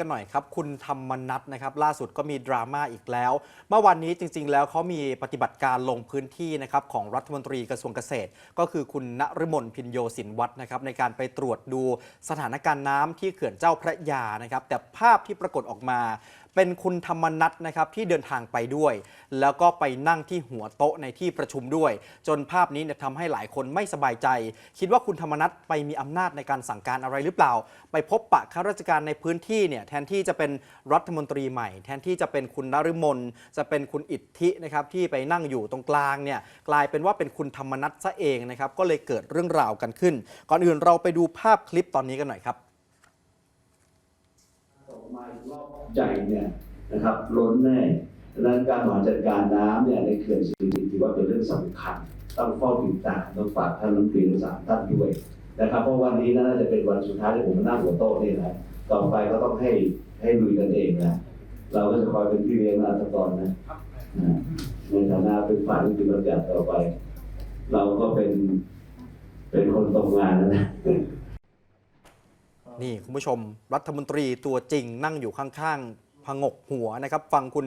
กันหน่อยครับ คุณธรรมนัทนะครับ ล่าสุดก็มีดราม่าอีกแล้ว เมื่อวันนี้จริง ๆ แล้วเขามีปฏิบัติการลงพื้นที่นะครับของรัฐมนตรีกระทรวงเกษตร ก็คือคุณณฤมลพินโยสินวัฒน์นะครับในการไปตรวจดูสถานการณ์น้ำที่เขื่อนเจ้าพระยานะครับ แต่ภาพที่ปรากฏออกมา เป็นคุณธรรมนัทนะครับที่เดินทางไปด้วย แล้วก็ไปนั่งที่หัวโต๊ะในที่ประชุมด้วย จนภาพนี้เนี่ยทำให้หลายคนไม่สบายใจ คิดว่าคุณธรรมนัทไปมีอำนาจในการสั่งการอะไรหรือเปล่า ไปพบปะข้าราชการในพื้นที่เนี่ยแทนที่จะเป็นรัฐมนตรีใหม่ แทนที่จะเป็นคุณนฤมลจะเป็นคุณอิทธินะครับที่ไปนั่งอยู่ตรงกลางเนี่ยกลายเป็นว่าเป็นคุณธรรมนัทซะเองนะครับก็เลยเกิดเรื่องราวกันขึ้น ก่อนอื่นเราไปดูภาพคลิปตอนนี้กันหน่อยครับ มาอีกรอบใหญ่เนี่ยนะครับล้นแน่ดังนั้นการบริหารจัดการน้ำเนี่ยในเขื่อนสิริกิติ์ถือว่าเป็นเรื่องสำคัญ ต้องเฝ้าติดตามต้องฝากท่านรัฐมนตรีทั้งสามท่านด้วยนะครับเพราะวันนี้น่าจะเป็นวันสุดท้ายที่ผมมานั่งหัวโต๊ะนี่นะต่อไปก็ต้องให้ให้ลุยกันเองนะเราก็จะคอยเป็นพี่เลี้ยงนะตะกอนนะในฐานะเป็นฝ่ายที่เป็นประจักษ์ต่อไป เราก็เป็นเป็นคนตกงานนะ นี่คุณผู้ชม รัฐมนตรีตัวจริงนั่งอยู่ข้างๆพงกหัวนะครับฟังคุณ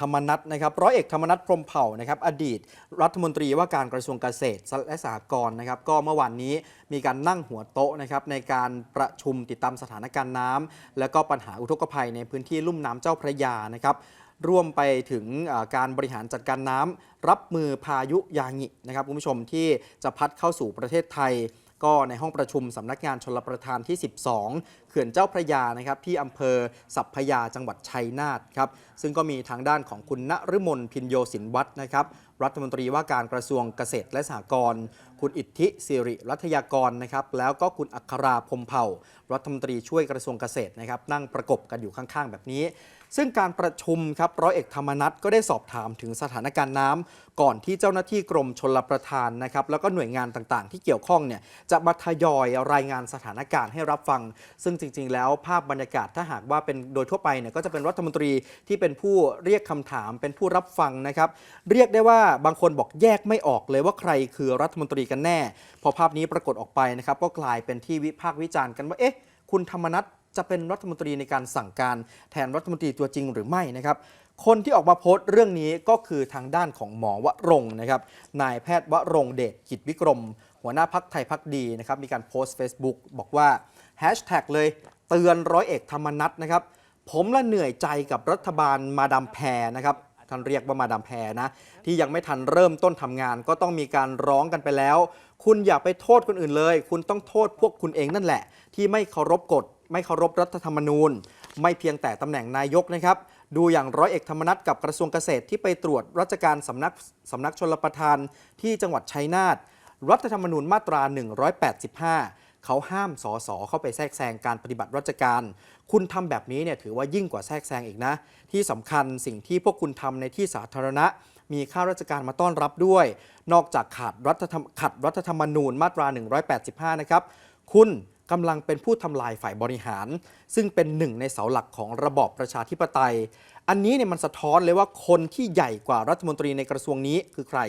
ธรรมนัทนะครับร้อยเอกธรรมนัทพรมเผ่านะครับอดีตรัฐมนตรีว่าการกระทรวงเกษตรและสหกรณ์นะครับก็เมื่อวานนี้มีการนั่งหัวโต๊ะนะครับในการประชุมติดตามสถานการณ์น้ำและก็ปัญหาอุทกภัยในพื้นที่ลุ่มน้ำเจ้าพระยานะครับร่วมไปถึงการบริหารจัดการน้ำรับมือพายุยางินะครับคุณผู้ชมที่จะพัดเข้าสู่ประเทศไทย ก็ในห้องประชุมสำนักงานชลประทานที่ 12 เขื่อนเจ้าพระยานะครับที่อำเภอสัพพยาจังหวัดชัยนาทครับซึ่งก็มีทางด้านของคุณณฤมลพินโยสินวัฒน์นะครับรัฐมนตรีว่าการกระทรวงเกษตรและสหกรณ์คุณอิทธิสิริรัฐยากรนะครับแล้วก็คุณอัคราพมเผ่า รัฐมนตรีช่วยกระทรวงเกษตรนะครับนั่งประกบกันอยู่ข้างๆ แบบนี้ ซึ่งการประชุมครับร้อยเอกธรรมนัฐก็ได้สอบถามถึงสถานการณ์น้ำก่อนที่เจ้าหน้าที่กรมชลประทานนะครับแล้วก็หน่วยงานต่างๆ ที่เกี่ยวข้องเนี่ยจะมาทยอยรายงานสถานการณ์ให้รับฟัง ซึ่งจริง ๆ แล้วภาพบรรยากาศถ้าหากว่าเป็นโดยทั่วไปเนี่ยก็จะเป็นรัฐมนตรีที่เป็นผู้เรียกคำถามเป็นผู้รับฟังนะครับเรียกได้ว่าบางคนบอกแยกไม่ออกเลยว่าใครคือรัฐมนตรีกันแน่ พอภาพนี้ปรากฏออกไปนะครับก็กลายเป็นที่วิพากษ์วิจารณ์กันว่าเอ๊ะคุณธรรมนัฐ จะเป็นรัฐมนตรีในการสั่งการแทนรัฐมนตรีตัวจริงหรือไม่นะครับ คนที่ออกมาโพสต์เรื่องนี้ก็คือทางด้านของหมอวรงนะครับ นายแพทย์วรงเดชกิจวิกรม หัวหน้าพักไทยพักดีนะครับ มีการโพสต์ Facebook บอกว่าแฮชแท็กเลยเตือนร้อยเอกธรรมนัฐนะครับ ผมละเหนื่อยใจกับรัฐบาลมาดามแพรนะครับท่านเรียกว่ามาดามแพรนะ ที่ยังไม่ทันเริ่มต้นทำงาน ก็ต้องมีการร้องกันไปแล้ว คุณอย่าไปโทษคนอื่นเลย คุณต้องโทษพวกคุณเองนั่นแหละ ที่ไม่เคารพกฎ ไม่เคารพรัฐธรรมนูญ ไม่เพียงแต่ตำแหน่งนายกนะครับ ดูอย่างร้อยเอกธรรมนัฐกับกระทรวงเกษตรที่ไปตรวจราชการสำนักสำนักชลประทานที่จังหวัดชัยนาทรัฐธรรมนูญมาตรา 185 เขาห้ามสอสอเข้าไปแทรกแซงการปฏิบัติราชการ คุณทำแบบนี้เนี่ยถือว่ายิ่งกว่าแทรกแซงอีกนะ ที่สำคัญสิ่งที่พวกคุณทำในที่สาธารณะ มีข้าราชการมาต้อนรับด้วย นอกจากขาดรัฐธรรมขัดรัฐธรรมนูญมาตรา 185 นะครับ คุณ กำลังเป็นผู้ทำลายฝ่ายบริหาร ซึ่งเป็นหนึ่งในเสาหลักของระบอบประชาธิปไตย อันนี้เนี่ยมันสะท้อนเลยว่าคนที่ใหญ่กว่ารัฐมนตรีในกระทรวงนี้คือใคร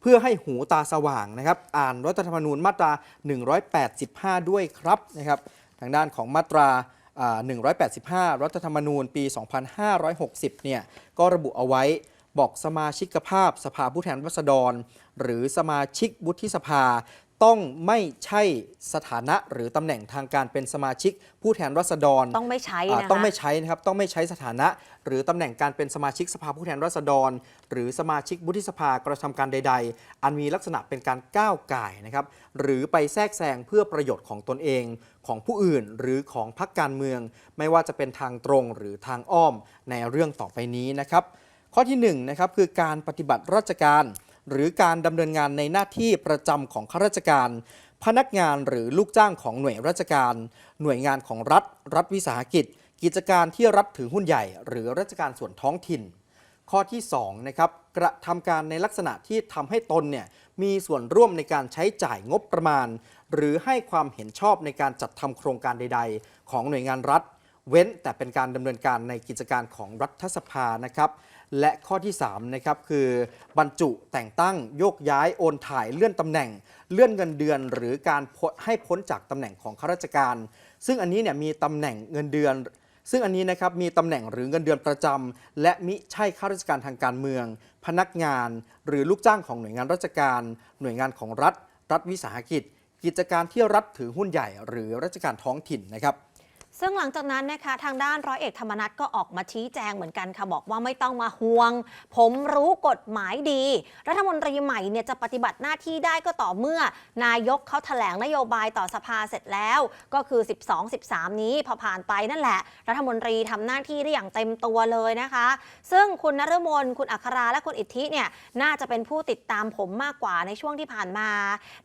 เพื่อให้หูตาสว่างนะครับ อ่านรัฐธรรมนูญมาตรา 185 ด้วยครับนะครับ ทางด้านของมาตรา 185 รัฐธรรมนูญปี 2560 เนี่ยก็ระบุเอาไว้บอกสมาชิกภาพสภาผู้แทนราษฎร หรือสมาชิกวุฒิสภา ต้องไม่ใช่สถานะหรือตำแหน่งทางการเป็นสมาชิก ผู้แทนราษฎรต้องไม่ใช้อ่านะคะต้องไม่ใช้นะครับต้องไม่ใช้สถานะ หรือตำแหน่งการเป็นสมาชิกสภาผู้แทนราษฎร หรือสมาชิกวุฒิสภากระทำการใด ๆ อันมีลักษณะเป็นการก้าวก่ายนะครับหรือไปแทรกแซงเพื่อประโยชน์ของตนเองของผู้อื่นหรือของพรรคการเมือง ไม่ว่าจะเป็นทางตรงหรือทางอ้อมในเรื่องต่อไปนี้นะครับข้อที่1นะครับคือการปฏิบัติราชการ หรือการดำเนินงานในหน้าที่ประจำของข้าราชการ พนักงานหรือลูกจ้างของหน่วยราชการ หน่วยงานของรัฐ รัฐวิสาหกิจ กิจการที่รัฐถือหุ้นใหญ่ หรือราชการส่วนท้องถิ่น ข้อที่2นะครับกระทำการในลักษณะที่ทำให้ตนเนี่ยมีส่วนร่วมในการใช้จ่ายงบประมาณ หรือให้ความเห็นชอบในการจัดทำโครงการใด ๆ ของหน่วยงานรัฐ เว้นแต่เป็นการดำเนินการในกิจการของรัฐสภานะครับและข้อที่3นะครับคือบรรจุแต่งตั้งโยกย้ายโอนถ่ายเลื่อนตำแหน่ง เลื่อนเงินเดือน หรือการให้พ้นจากตำแหน่งของข้าราชการ ซึ่งอันนี้เนี่ยมีตำแหน่งเงินเดือน ซึ่งอันนี้นะครับมีตำแหน่งหรือเงินเดือนประจำและมิใช่ข้าราชการทางการเมือง พนักงาน หรือลูกจ้างของหน่วยงานราชการ หน่วยงานของรัฐ รัฐวิสาหกิจ กิจการที่รัฐถือหุ้นใหญ่ หรือราชการท้องถิ่นนะครับ ซึ่งหลังจากนั้นนะคะทางด้านร้อยเอกธรรมนัฐก็ออกมาชี้แจงเหมือนกันค่ะบอกว่าไม่ต้องมาห่วง ผมรู้กฎหมายดี รัฐมนตรีใหม่เนี่ยจะปฏิบัติหน้าที่ได้ก็ต่อเมื่อ นายกเขาแถลงนโยบายต่อสภาเสร็จแล้ว ก็คือ 12 13 นี้พอผ่านไปนั่นแหละ รัฐมนตรีทำหน้าที่ได้อย่างเต็มตัวเลยนะคะ ซึ่งคุณนฤมลคุณอัคราและคุณอิทธิเนี่ยน่าจะเป็นผู้ติดตามผมมากกว่าในช่วงที่ผ่านมา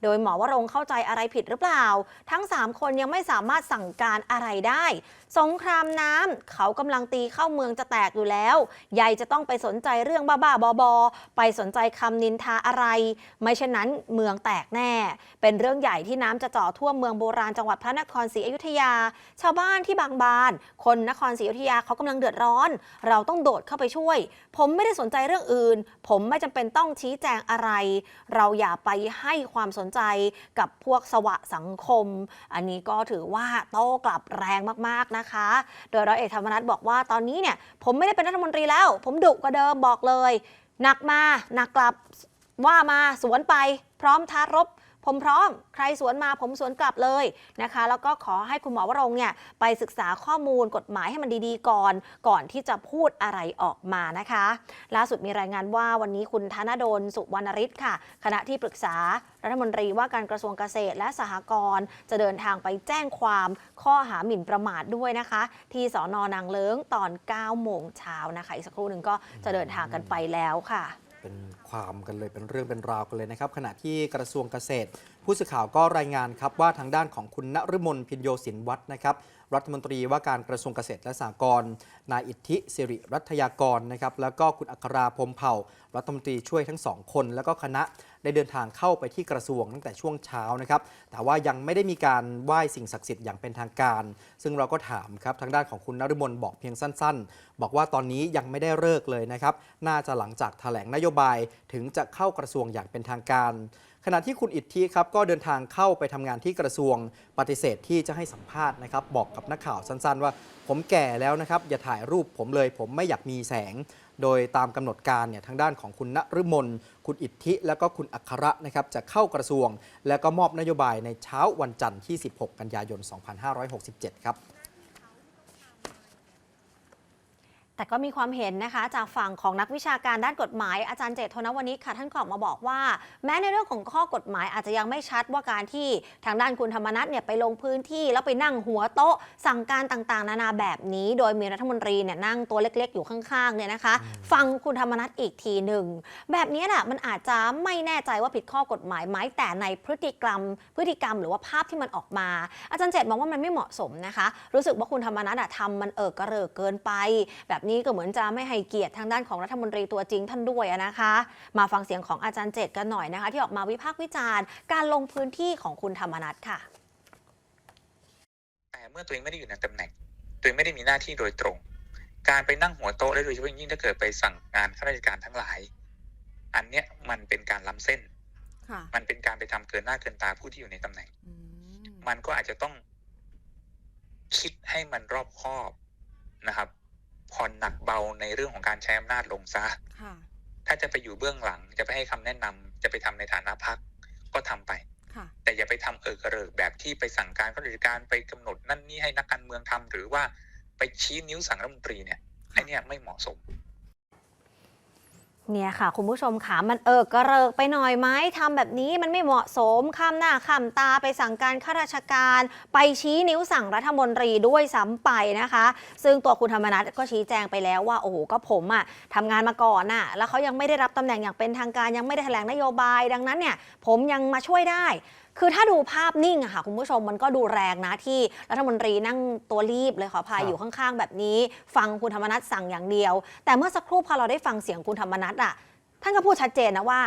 โดยหมอวรงเข้าใจอะไรผิดหรือเปล่า ทั้ง 3 คนยังไม่สามารถสั่งการอะไรได้สงครามน้ำเขากำลังตีเข้าเมืองจะแตกอยู่แล้วใหญ่จะต้องไปสนใจเรื่องบ้าๆบอๆไปสนใจคำนินทาอะไร ไม่เช่นนั้นเมืองแตกแน่ เป็นเรื่องใหญ่ที่น้ำจะเจ่อท่วมเมืองโบราณจังหวัดพระนครศรีอยุธยา ชาวบ้านที่บางบาน คนนครศรีอยุธยาเขากำลังเดือดร้อน เราต้องโดดเข้าไปช่วย ผมไม่ได้สนใจเรื่องอื่น ผมไม่จำเป็นต้องชี้แจงอะไร เราอย่าไปให้ความสนใจกับพวกสวะสังคม อันนี้ก็ถือว่าโต้กลับแรงมากๆนะคะ โดยร้อยเอกธรรมนัฐบอกว่าตอนนี้เนี่ยผมไม่ได้เป็นรัฐมนตรีแล้ว ผมดุกว่าเดิมบอกเลยหนักมาหนักกลับว่ามาสวนไปพร้อมท้ารบ ผมพร้อม ใครสวนมาผมสวนกลับเลยนะคะ แล้วก็ขอให้คุณหมอวรงเนี่ยไปศึกษาข้อมูลกฎหมายให้มันดีๆก่อน ก่อนที่จะพูดอะไรออกมานะคะ ล่าสุดมีรายงานว่าวันนี้คุณธนดลสุวรรณริศค่ะ คณะที่ปรึกษารัฐมนตรีว่าการกระทรวงเกษตรและสหกรณ์จะเดินทางไปแจ้งความข้อหาหมิ่นประมาทด้วยนะคะ ที่สอนอนางเลิ้งตอน9โมงเช้านะคะอีกสักครู่หนึ่งก็จะเดินทางกันไปแล้วค่ะ เป็นความกันเลยเป็นเรื่องเป็นราวกันเลยนะครับ ขณะที่กระทรวงเกษตร ผู้สื่อข่าวก็รายงานครับว่าทางด้านของคุณณฤมลพินโยสินวัฒน์นะครับรัฐมนตรีว่าการกระทรวงเกษตรและสหกรณ์นายอิทธิสิริรัตยากรนะครับแล้วก็คุณอัคราพรมเผ่า รัฐมนตรีช่วยทั้งสองคน แล้วก็คณะได้เดินทางเข้าไปที่กระทรวงตั้งแต่ช่วงเช้านะครับแต่ว่ายังไม่ได้มีการไหว้สิ่งศักดิ์สิทธิ์อย่างเป็นทางการ ซึ่งเราก็ถามครับทางด้านของคุณนฤมลบอกเพียงสั้น ๆ บอกว่าตอนนี้ยังไม่ได้เลิกเลยนะครับน่าจะหลังจากแถลงนโยบายถึงจะเข้ากระทรวงอย่างเป็นทางการ ขณะที่คุณอิทธิครับก็เดินทางเข้าไปทำงานที่กระทรวงปฏิเสธที่จะให้สัมภาษณ์นะครับบอกกับนักข่าวสั้นๆ ว่าผมแก่แล้วนะครับอย่าถ่ายรูปผมเลย ผมไม่อยากมีแสง โดยตามกำหนดการเนี่ยทางด้านของคุณณฤมลคุณอิทธิ แล้วก็คุณอัคระนะครับจะเข้ากระทรวง แล้วก็มอบนโยบายในเช้าวันจันทร์ที่ 16 กันยายน 2567 ครับ แต่ก็มีความเห็นนะคะจากฝั่งของนักวิชาการด้านกฎหมายอาจารย์เจตโทนวนิชค่ะ ท่านก็ออกมาบอกว่า แม้ในเรื่องของข้อกฎหมายอาจจะยังไม่ชัดว่าการที่ทางด้านคุณธรรมนัฐเนี่ยไปลงพื้นที่แล้วไปนั่งหัวโต๊ะ สั่งการต่างๆ นานาแบบนี้ โดยมีรัฐมนตรีเนี่ยนั่งตัวเล็กๆ อยู่ข้างๆเนี่ยนะคะ ฟังคุณธรรมนัฐอีกทีหนึ่งแบบนี้น่ะมันอาจจะไม่แน่ใจว่าผิดข้อกฎหมายไหมแต่ในพฤติกรรม พฤติกรรมหรือว่าภาพที่มันออกมา อาจารย์เจตมองว่ามันไม่เหมาะสมนะคะ รู้สึกว่าคุณธรรมนัฐอะทำมันเอิกกระเริกเกินไปแบบนี้ก็เหมือนจะไม่ให้เกียรติทางด้านของรัฐมนตรีตัวจริงท่านด้วยอะนะคะ มาฟังเสียงของอาจารย์เจตกันหน่อยนะคะ ที่ออกมาวิพากษ์วิจารณ์ การลงพื้นที่ของคุณธรรมนัฐค่ะ แต่เมื่อตัวเองไม่ได้อยู่ในตำแหน่ง ตัวเองไม่ได้มีหน้าที่โดยตรง การไปนั่งหัวโต๊ะและโดยเฉพาะยิ่งถ้าเกิดไปสั่งงานข้าราชการทั้งหลาย อันเนี้ยมันเป็นการล้ำเส้นค่ะมันเป็นการไปทำเกินหน้าเกินตาผู้ที่อยู่ในตำแหน่งอืมมันก็อาจจะต้องคิดให้มันรอบคอบนะครับ ผ่อนหนักเบาในเรื่องของการใช้อำนาจลงซะค่ะถ้าจะไปอยู่เบื้องหลังจะไปให้คำแนะนำจะไปทำในฐานะพักก็ทำไปค่ะแต่อย่าไปทำเออกระเริกแบบที่ไปสั่งการข้าราชการไปกำหนดนั่นนี่ให้นักการเมืองทำหรือว่าไปชี้นิ้วสั่งรัฐมนตรีเนี่ยไอเนี่ยไม่เหมาะสม เนี่ยค่ะ คุณผู้ชมค่ะมันเอิกกระเริกไปหน่อยไหมทำแบบนี้มันไม่เหมาะสมข้ามหน้าข้ามตาไปสั่งการข้าราชการ ไปชี้นิ้วสั่งรัฐมนตรีด้วยซ้ำไปนะคะ ซึ่งตัวคุณธรรมนัฐก็ชี้แจงไปแล้วว่า โอ้โหก็ผมอะทำงานมาก่อนน่ะแล้วเขายังไม่ได้รับตำแหน่งอย่างเป็นทางการยังไม่ได้แถลงนโยบาย ดังนั้นเนี่ยผมยังมาช่วยได้ คือถ้าดูภาพนิ่งอะค่ะคุณผู้ชมมันก็ดูแรงนะที่รัฐมนตรีนั่งตัวรีบเลยขออภัยครับอยู่ข้างๆ แบบนี้ ฟังคุณธรรมนัฐสั่งอย่างเดียว แต่เมื่อสักครู่พอเราได้ฟังเสียงคุณธรรมนัฐอะท่านก็พูดชัดเจนนะว่า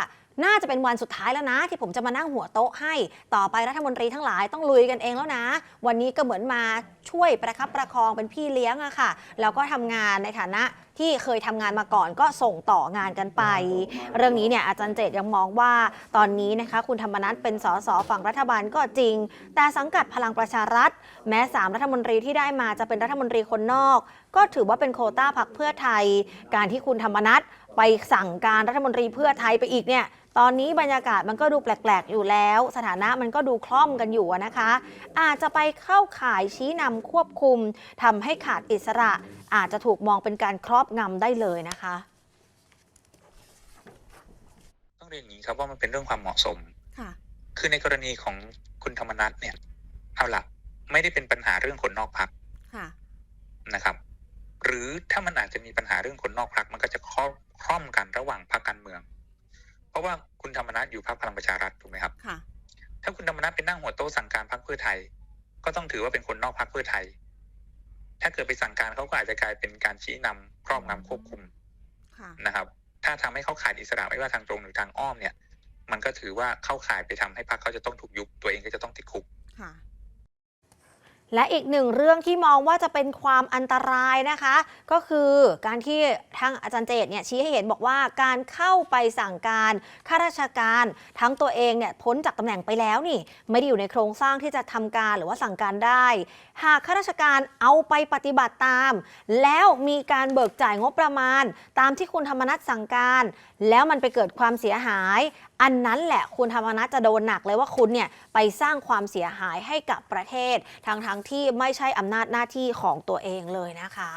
น่าจะเป็นวันสุดท้ายแล้วนะ ที่ผมจะมานั่งหัวโต๊ะให้ ต่อไปรัฐมนตรีทั้งหลายต้องลุยกันเองแล้วนะ วันนี้ก็เหมือนมาช่วยประคับประคองเป็นพี่เลี้ยงอะค่ะ แล้วก็ทำงานในฐานะที่เคยทำงานมาก่อนก็ส่งต่องานกันไป เรื่องนี้เนี่ยอาจารย์เจตยังมองว่าตอนนี้นะคะ คุณธรรมนัฐเป็นสสฝั่งรัฐบาลก็จริง แต่สังกัดพลังประชารัฐ แม้สามรัฐมนตรีที่ได้มาจะเป็นรัฐมนตรีคนนอก ก็ถือว่าเป็นโคต้าพักเพื่อไทย การที่คุณธรรมนัฐไปสั่งการรัฐมนตรีเพื่อไทยไปอีกเนี่ย ตอนนี้บรรยากาศมันก็ดูแปลกๆอยู่แล้ว สถานะมันก็ดูคล่อมกันอยู่อะนะคะ อาจจะไปเข้าข่ายชี้นำควบคุมทำให้ขาดอิสระ อาจจะถูกมองเป็นการครอบงำได้เลยนะคะต้องเรียนอย่างนี้ครับว่ามันเป็นเรื่องความเหมาะสมค่ะคือในกรณีของคุณธรรมนัฐเนี่ย เอาละไม่ได้เป็นปัญหาเรื่องคนนอกพักค่ะนะครับ หรือถ้ามันอาจจะมีปัญหาเรื่องคนนอกพักมันก็จะครอบคล่อมกันระหว่างพรรคการเมือง เพราะว่าคุณธรรมนัฐอยู่พรรคพลังประชารัฐถูกไหมครับค่ะ ถ้าคุณธรรมนัฐไปนั่งหัวโต๊ะสั่งการพรรคเพื่อไทย ก็ต้องถือว่าเป็นคนนอกพรรคเพื่อไทย ถ้าเกิดไปสั่งการเขาก็อาจจะกลายเป็นการชี้นำครอบงำควบคุมค่ะนะครับ ถ้าทำให้เขาขาดอิสระไม่ว่าทางตรงหรือทางอ้อมเนี่ย มันก็ถือว่าเข้าข่ายไปทำให้พรรคเขาจะต้องถูกยุบตัวเองก็จะต้องติดคุกค่ะ และอีกหนึ่งเรื่องที่มองว่าจะเป็นความอันตรายนะคะ ก็คือการที่ทางอาจารย์เจตเนี่ยชี้ให้เห็นบอกว่าการเข้าไปสั่งการข้าราชการ ทั้งตัวเองเนี่ยพ้นจากตำแหน่งไปแล้วนี่ ไม่ได้อยู่ในโครงสร้างที่จะทำการหรือว่าสั่งการได้ หากข้าราชการเอาไปปฏิบัติตาม แล้วมีการเบิกจ่ายงบประมาณ ตามที่คุณธรรมนัฐสั่งการ แล้วมันไปเกิดความเสียหาย อันนั้นแหละคุณธรรมนัฐจะโดนหนักเลยว่าคุณเนี่ยไปสร้างความเสียหายให้กับประเทศทั้งทั้งๆที่ไม่ใช่อำนาจหน้าที่ของตัวเองเลยนะคะ